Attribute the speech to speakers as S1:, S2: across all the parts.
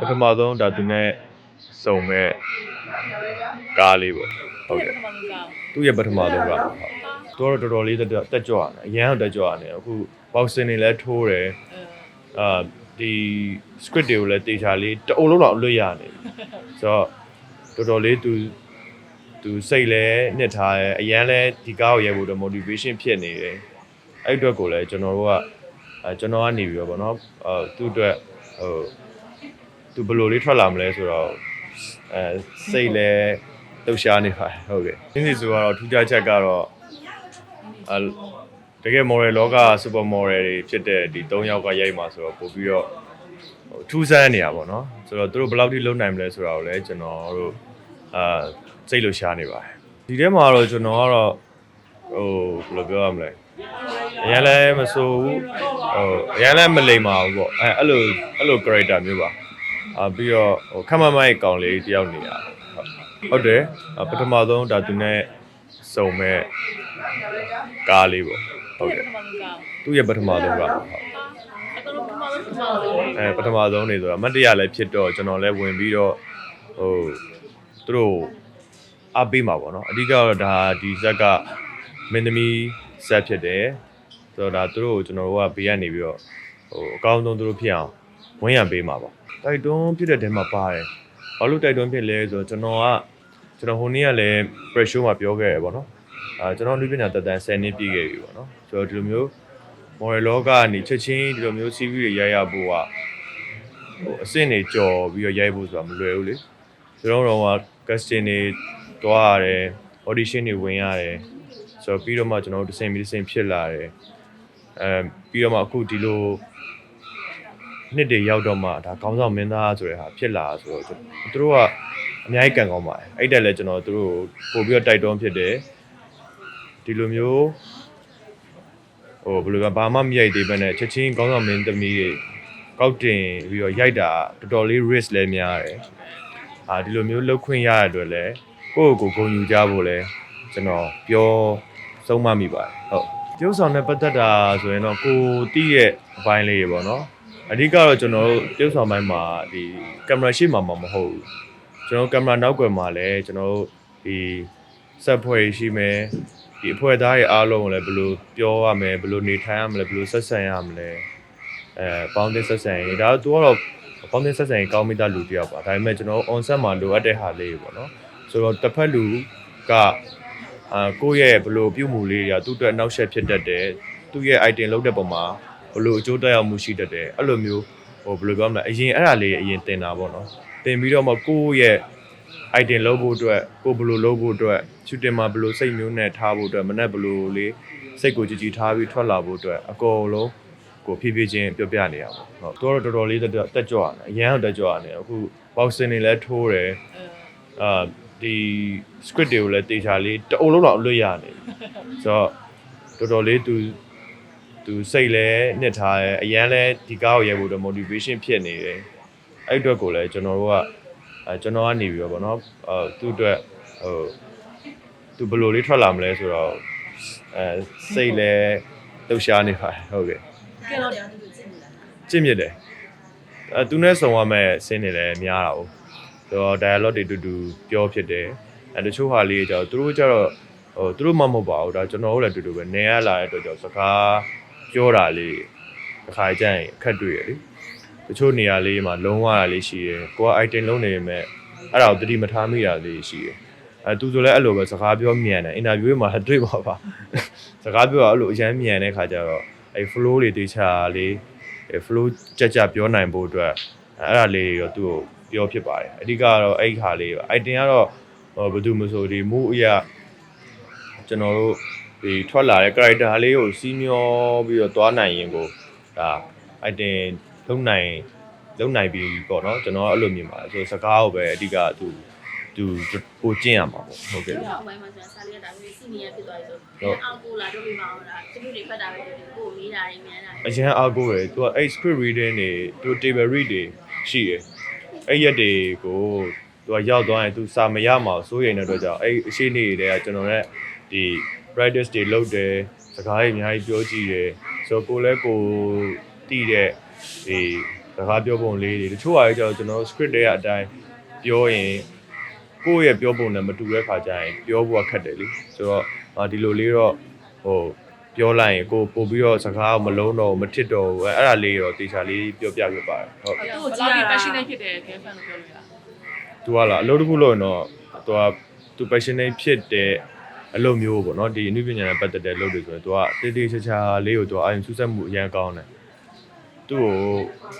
S1: အပထမဆုံးဒါသူနဲ့စုံမဲ့ကားလေးပေါ့ဟုတ်ကဲ့သူ့ရဲ့ပထမဆုံးကားဟုတ်သူကတော့တော်တော်လေးတက်တက်ကြွတယ်အရန်တော့တက်ကြွတယ်အခု boxing တွေလည်းထိုးတယ်အာဒီ script တွေကိုလည်းတေချာလေးတအုံလုံးတော့အလွတ်ရနေပြီဆိုတော့တော်တော်လေးသူသူစိတ်လဲနှစ်ထားတယ်အရန်လဲဒီကားကိုရဲဖို့တော့ motivation ဖြစ်နေတယ်အဲ့အတွက်ကိုလည်းကျွန်တော်တို့ကအဲကျွန်တော်ကနေပြီးတော့ဗောနော်အဲသူ့အတွက်ဟို သူဘယ်လိုလေးထွက်လာမလဲဆိုတော့အဲစိတ်လဲလှုပ်ရှားနေပါတယ်ဟုတ်ကဲ့။ဒီနေ့ဆိုတော့ထူးခြားချက်ကတော့အဲတကယ် model လောက super model တွေဖြစ်တဲ့ဒီ၃ယောက်ကရိုက်မှာဆိုတော့ပို့ပြီးတော့ဟိုထူးဆန်းနေရပါတော့။ဆိုတော့သူတို့ဘယ်လောက်ထိလုံနိုင်မလဲဆိုတာကိုလည်းကျွန်တော်တို့အာစိတ်လှုပ်ရှားနေပါတယ်။ဒီထဲမှာတော့ကျွန်တော်ကတော့ဟိုဘယ်လိုပြောရမလဲ။အရင်လည်းမဆိုဘူးဟိုအရင်လည်းမလိမ္မာဘူးပေါ့အဲအဲ့လိုအဲ့လို character မျိုးပါ အာပြီးတော့ဟိုခမမမိုက်ကောင်လေးတယောက်နေရဟုတ်ဟုတ်တယ်အာပထမဆုံးဒါသူနဲ့စုံမဲ့ကားလေးပေါ့ဟုတ်ကဲ့သူ့ရဲ့ပထမဆုံးကားဟုတ်အဲပထမဆုံးနေဆိုတာမတ်တရလည်းဖြစ်တော့ကျွန်တော်လည်းဝင်ပြီးတော့ဟိုသူတို့အားပေးမှာပေါ့နော်အဓိကတော့ဒါဒီဇက်ကမင်းသမီးဇက်ဖြစ်တယ်ဆိုတော့ဒါသူတို့ကိုကျွန်တော်တို့ကဘေးကနေပြီးတော့ဟိုအကောင်းဆုံးသူတို့ဖြစ်အောင်ဝင်ရံပေးမှာပေါ့ တိုက်တွန်းဖြစ်တဲ့တဲမှာပါတယ်ဘာလို့တိုက်တွန်းဖြစ်လဲဆိုတော့ကျွန်တော်ကကျွန်တော်ဟိုနေ့ကလည်း pressure မှာပြောခဲ့ရပေါ့နော်အာကျွန်တော်လူပညာတက်တန်း10နှစ်ပြည့်ခဲ့ပြီပေါ့နော်ဆိုတော့ဒီလိုမျိုး model လောကကနေချက်ချင်းဒီလိုမျိုး CV တွေရိုက်ရဖို့ကဟိုအဆင့်တွေကြော်ပြီးတော့ရိုက်ဖို့ဆိုတာမလွယ်ဘူးလေကျွန်တော်တို့က casting တွေတွားရတယ် audition တွေဝင်ရတယ်ဆိုတော့ပြီးတော့မှကျွန်တော်တို့တစ်ဆင့်ပြီးတစ်ဆင့်ဖြစ်လာတယ်အဲပြီးတော့မှအခုဒီလို နှစ်တွေရောက်တော့မှဒါခေါင်းဆောင်မင်းသားဆိုတဲ့ဟာဖြစ်လာဆိုတော့ကျွန်တော်သူတို့ကအများကြီးကံကောင်းပါတယ်အဲ့တက်လည်းကျွန်တော်တို့ပို့ပြီးတော့တိုက်တွန်းဖြစ်တယ်ဒီလိုမျိုးဟိုဘယ်လိုကဘာမှမရိုက်သေးဘဲနဲ့ချက်ချင်းခေါင်းဆောင်မင်းသမီးတွေကောက်တင်ပြီးတော့ရိုက်တာတော်တော်လေး risk လည်းများတယ်အာဒီလိုမျိုးလှုပ်ခွင့်ရတဲ့အတွက်လည်းကိုယ့်ကိုယ်ကိုဂုဏ်ယူကြဖို့လည်းကျွန်တော်ပြောဆုံးမမိပါတယ်ဟုတ်ကျုပ်ဆောင်နဲ့ပတ်သက်တာဆိုရင်တော့ကိုတီးရဲ့အပိုင်းလေးတွေပေါ့နော် အဓိကတော့ကျွန်တော်တို့ကျုပ်ဆောင်ပိုင်းမှာဒီကင်မရာရှေ့မှာမမဟုတ်ဘူးကျွန်တော်ကင်မရာနောက်ကွယ်မှာလည်းကျွန်တော်တို့ဒီဆက်ဖွဲ့ရှိမယ်ဒီအဖွဲ့သားရဲ့အားလုံးကိုလည်းဘယ်လိုပြောရမလဲဘယ်လိုနေထိုင်ရမလဲဘယ်လိုဆက်ဆံရမလဲအဲပေါင်းတဲ့ဆက်ဆံရေးဒါတော့သူကတော့ပေါင်းတဲ့ဆက်ဆံရေးကောင်းမိတာလူတစ်ယောက်ပါဒါပေမဲ့ကျွန်တော် on set မှာလိုအပ်တဲ့ဟာလေးတွေပေါ့နော်ဆိုတော့တစ်ဖက်လူကအာကိုယ့်ရဲ့ဘယ်လိုပြုမှုလေးတွေကသူ့အတွက်အနောက်ရှက်ဖြစ်တတ်တယ်သူ့ရဲ့ item လောက်တဲ့ပုံမှာ ဘယ်လိုအကျိုးတက်ရောက်မှုရှိတတ်တယ်အဲ့လိုမျိုးဟိုဘယ်လိုပြောမလဲအရင်အဲ့ဒါလေးအရင်တင်တာပေါ့နော်တင်ပြီးတော့မှကိုယ့်ရဲ့ item လုပ်ဖို့အတွက်ကိုယ်ဘယ်လိုလုပ်ဖို့အတွက် shooting မှာဘယ်လိုစိတ်မျိုးနဲ့ထားဖို့အတွက်မနဲ့ဘယ်လိုလေးစိတ်ကိုကြည်ကြည်ထားပြီးထွက်လာဖို့အတွက်အကုန်လုံးကိုဖြည်းဖြည်းချင်းပြောပြနေရပါဟုတ်သူကတော့တော်တော်လေးတက်တက်ကြွတယ်အရန်တော့တက်ကြွတယ်အခု boxing တွေလည်းထိုးတယ်အာဒီ script တွေကိုလည်းတေချာလေးတအုံလုံးတော့အလွတ်ရနေပြီဆိုတော့တော်တော်လေးသူ သူစိတ်လဲနှစ်ထားတယ်အရန်လဲဒီကားကိုရဲဖို့တော့ motivation ဖြစ်နေတယ်အဲ့အတွက်ကိုလည်းကျွန်တော်တို့ကအဲကျွန်တော်ကနေပြီးတော့ဗောနော်အဲသူ့အတွက်ဟိုသူဘယ်လိုလေးထွက်လာမလဲဆိုတော့အဲစိတ်လဲလှုပ်ရှားနေပါတယ်ဟုတ်ကဲ့
S2: ကဲတော့တရားသူကြည့်နေတာ
S1: ကြင့်မြစ်တယ်အဲသူနဲ့ဆုံရမဲ့ဆင်းနေလည်းများတာ哦ဆိုတော့ dialogue တွေတူတူပြောဖြစ်တယ်အဲတချို့ဟာလေးကျတော့သူတို့ကျတော့ဟိုသူတို့မှမဟုတ်ပါဘူးဒါကျွန်တော်တို့လည်းတူတူပဲနေရလာတဲ့အတွက်ကြောင့်စကား ပြောတာလေးတစ်ခါကျရင်အခက်တွေ့ရလေတချို့နေရာလေးမှာလုံးဝတာလေးရှိတယ်ကိုက item လုံးနေပေမဲ့အဲ့ဒါကိုတတိမထားမိတာလေးရှိတယ်အဲသူဆိုလည်းအဲ့လိုပဲစကားပြောမြန်တယ်အင်တာဗျူးမှာတွေ့ပါပါစကားပြောတာအဲ့လိုအရန်မြန်တဲ့ခါကျတော့အဲ့ flow တွေတေချာလေးအဲ flow ကြက်ကြက်ပြောနိုင်ဖို့အတွက်အဲ့ဒါလေးတွေတော့သူ့ကိုပြောဖြစ်ပါတယ်အဓိကကတော့အဲ့ဒီခါလေးပါ item ကတော့ဟိုဘယ်သူမဆိုဒီ move အရာကျွန်တော်တို့ ဒီထွက်လာတဲ့ character လေးကိုစီးမျောပြီးတော့သွားနိုင်ရင်ကိုဒါ item လုံနိုင်လုံနိုင်ပြီပေါ့နော်ကျွန်တော်ကအဲ့လိုမြင်ပါတယ်ဆိုတော့စကားကိုပဲအဓိကသူသူကိုကျင့်ရမှာပေါ့ဟုတ်ကဲ့
S2: တော့အပိုင်းမှာဆိုဆာလီကဒါမျိုးစီနီယာဖြစ်သွားပြီဆိုအောင်ကိုလာတော့ပြပါအောင်လားသူတို့တွေဖတ်တာပဲကိုကိုမေးတာတွေမြန်တာ
S1: အရန်အားကိုးတယ်သူကအဲ့ script reading တွေသူ table read တွေရှိတယ်အဲ့ရက်တွေကိုသူကရောက်သွားရင်သူစာမရမှာစိုးရိမ်တဲ့အတွက်ကြောင့်အဲ့အရှိနေတွေကကျွန်တော်နဲ့ဒီ practice တွေလုပ်တယ်စကားတွေအများကြီးပြောကြည့်တယ်ဆိုတော့ကိုလည်းကိုတည်တဲ့ဒီဘကားပြောပုံလေးတွေတချို့ဟာကျတော့ကျွန်တော် script တွေကအတိုင်းပြောရင်ကိုယ့်ရဲ့ပြောပုံနဲ့မတူတဲ့ခါကျရင်ပြောဖို့ကခက်တယ်လေဆိုတော့အာဒီလိုလေးတော့ဟိုပြောလိုက်ရင်ကိုပို့ပြီးတော့စကားကိုမလုံးတော့ဘူးမထစ်တော့ဘူးအဲ့အဲ့ဒါလေးတော့တေချာလေးပြောပြပြပါတယ်ဟုတ်
S3: သူ့ကိုကြည့်ရတာ passionate ဖြစ်တယ် game fan လို့ပြောလို့ရ
S1: သူကလာအလုပ်တစ်ခုလုပ်ရင်တော့သူကသူ passionate ဖြစ်တဲ့ အလုပ်မျိုးပေါ့နော်ဒီအနုပညာနဲ့ပတ်သက်တဲ့အလုပ်တွေဆိုရင်သူကတေးသေးချာချာလေးကိုသူကအာရုံစူးစမ်းမှုအရင်ကောင်းတယ်သူ့ကို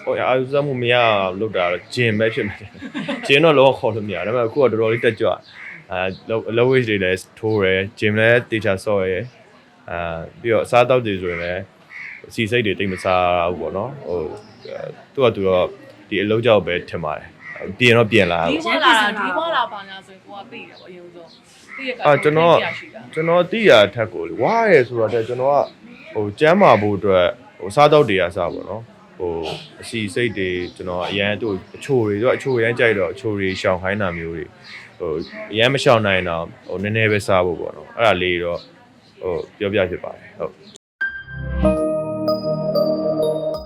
S1: ဟိုအာရုံစူးစမ်းမှုမရအောင်လုပ်တာတော့ဂျင်ပဲဖြစ်မယ်ဂျင်တော့လောခေါ်လို့မရဒါပေမဲ့အခုကတော်တော်လေးတက်ကြွအဲအလုပ်ဝိတ်တွေလည်းထိုးရယ်ဂျင်လည်းတေချာဆော့ရယ်အာပြီးတော့အစားအသောက်တွေဆိုရင်လည်းစီစိတ်တွေတိတ်မစားဘူးပေါ့နော်ဟိုသူကသူတော့ဒီအလုပ်ကြောက်ပဲထင်ပါတယ် ပြင်တော့ပြင်လာ
S3: ဒီ
S1: ဘူး
S3: ဘွားလာတာဒီဘွားလာပါညာဆိုရင်ကိုကသိတယ်ပေါ့အရင်ဆုံးသိရက
S1: အာကျွန်တော်
S3: ရှိတာ
S1: ကျွန်တော်တိရအထက်ကိုလေဝါရဲဆိုတော့တဲ့ကျွန်တော်ကဟိုကျမ်းမာဖို့အတွက်ဟိုစားတော့တွေကစားပါတော့ဟိုအစီစိတ်တွေကျွန်တော်အရန်တို့အချိုတွေတော့အချိုရမ်းကြိုက်တော့အချိုတွေရှောင်ခိုင်းတာမျိုးတွေဟိုအရန်မရှောင်နိုင်တော့ဟိုနည်းနည်းပဲစားဖို့ပေါ့နော်အဲ့ဒါလေးတော့ဟိုပြောပြဖြစ်ပါတယ်ဟုတ်